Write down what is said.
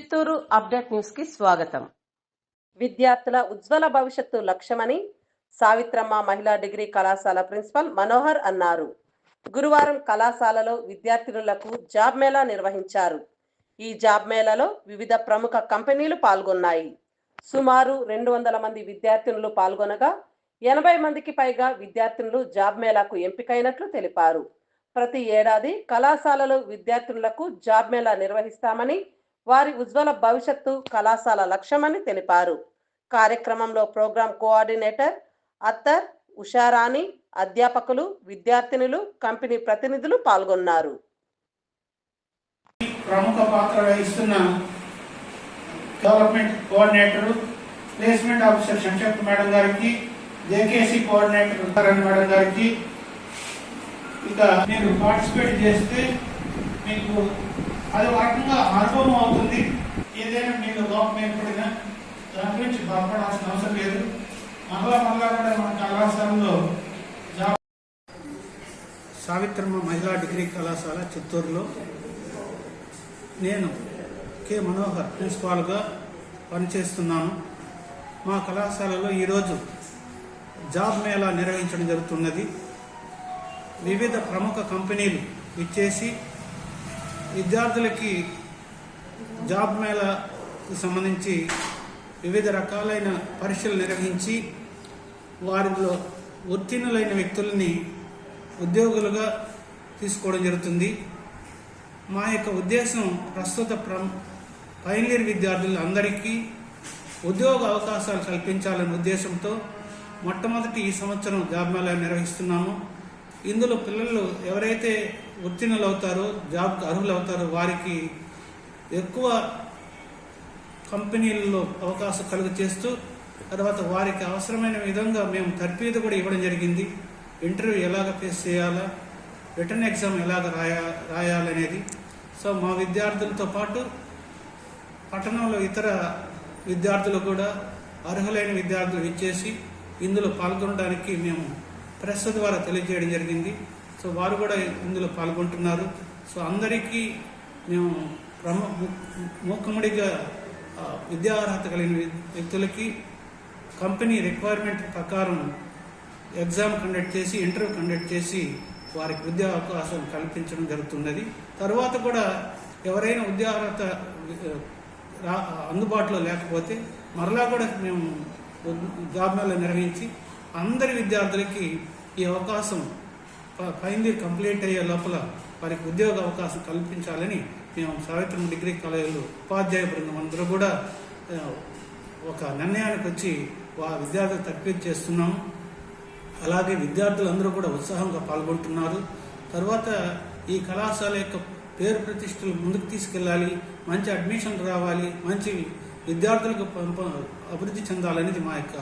Chittoor update న్యూస్కి స్వాగతం. విద్యార్థుల ఉజ్వల భవిష్యత్తు లక్ష్యమని సావిత్రమ్మ మహిళా డిగ్రీ కళాశాల ప్రిన్సిపల్ మనోహర్ అన్నారు. గురువారం కళాశాలలో విద్యార్థినులకు జాబ్ మేళా నిర్వహించారు. ఈ జాబ్ మేళాలో వివిధ ప్రముఖ కంపెనీలు పాల్గొన్నాయి. సుమారు రెండు వందల మంది విద్యార్థినులు పాల్గొనగా ఎనభై మందికి పైగా విద్యార్థినులు జాబ్ మేళాకు ఎంపికైనట్లు తెలిపారు. ప్రతి ఏడాది కళాశాలలో విద్యార్థినులకు జాబ్ మేళా నిర్వహిస్తామని వారి ఉజ్వల భవిష్యత్తు కళాశాల లక్ష్యమని తెలిపారు. కార్యక్రమంలో ప్రోగ్రాం కోఆర్డినేటర్ అత్తర్ ఉషారాణి అధ్యాపకులు విద్యార్థినులు కంపెనీ ప్రతినిధులు పాల్గొన్నారు. ప్రముఖ పాత్ర వహిస్తున్న development coordinator placement officer Shankar madam గారికి జేకేసి కోఆర్డినేటర్ మేడం గారికి ఇక మీరు పార్టిసిపేట్ చేస్తే మీకు అది ఒక రకంగా అనుభవం భయపడాల్సిన అవసరం లేదు. మరలా మరలా కూడా మన కళాశాలలో జాబ్ సావిత్రమ్మ మహిళా డిగ్రీ కళాశాల చిత్తూరులో. నేను కె మనోహర్ ప్రిన్సిపాల్గా పనిచేస్తున్నాను. మా కళాశాలలో ఈరోజు జాబ్ మేళా నిర్వహించడం జరుగుతున్నది. వివిధ ప్రముఖ కంపెనీలు ఇచ్చేసి విద్యార్థులకి జాబ్ మేళాకు సంబంధించి వివిధ రకాలైన పరీక్షలు నిర్వహించి వారిలో ఉత్తీర్ణులైన వ్యక్తుల్ని ఉద్యోగులుగా తీసుకోవడం జరుగుతుంది. మా యొక్క ఉద్దేశం ప్రస్తుత ప్ర ఫైనల్ విద్యార్థులు విద్యార్థులందరికీ ఉద్యోగ అవకాశాలు కల్పించాలనే ఉద్దేశంతో మొట్టమొదటి ఈ సంవత్సరం జాబ్ మేళా నిర్వహిస్తున్నాము. ఇందులో పిల్లలు ఎవరైతే ఉత్తీర్ణులు అవుతారో జాబ్కి అర్హులు అవుతారో వారికి ఎక్కువ కంపెనీలలో అవకాశం కలుగు చేస్తూ తర్వాత వారికి అవసరమైన విధంగా మేము తర్ఫీదు కూడా ఇవ్వడం జరిగింది. ఇంటర్వ్యూ ఎలాగ ఫేస్ చేయాలా రిటర్న్ ఎగ్జామ్ ఎలాగ రాయా రాయాలనేది. సో మా విద్యార్థులతో పాటు పట్టణంలో ఇతర విద్యార్థులు కూడా అర్హులైన విద్యార్థులు ఇచ్చేసి ఇందులో పాల్గొనడానికి మేము ప్రెస్ ద్వారా తెలియజేయడం జరిగింది. సో వారు కూడా ఇందులో పాల్గొంటున్నారు. సో అందరికీ మేము ప్రమ మూకముడిగా విద్యార్హత విద్యా అర్హత కలిగిన వ్యక్తులకి కంపెనీ రిక్వైర్మెంట్ ప్రకారం ఎగ్జామ్ కండక్ట్ చేసి ఇంటర్వ్యూ కండక్ట్ చేసి వారికి విద్యా అవకాశం కల్పించడం జరుగుతున్నది. తర్వాత కూడా ఎవరైనా విద్యా అందుబాటులో లేకపోతే మరలా కూడా మేము జాబ్ మేళ నిర్వహించి అందరి విద్యార్థులకి ఈ అవకాశం ఫ- ఫైనల్ కంప్లీట్ అయ్యే లోపల వారికి ఉద్యోగ అవకాశం కల్పించాలని మేము సావిత్రం డిగ్రీ కాలేజీలో ఉపాధ్యాయ బృందం అందరూ కూడా ఒక నిర్ణయానికి వచ్చి వా విద్యార్థులు తర్ఫీదు చేస్తున్నాం అలాగే విద్యార్థులందరూ కూడా ఉత్సాహంగా పాల్గొంటున్నారు. తర్వాత ఈ కళాశాల యొక్క పేరు ప్రతిష్టలు ముందుకు తీసుకెళ్ళాలి మంచి అడ్మిషన్ రావాలి మంచి విద్యార్థులకు పంప అభివృద్ధి చెందాలనేది మా యొక్క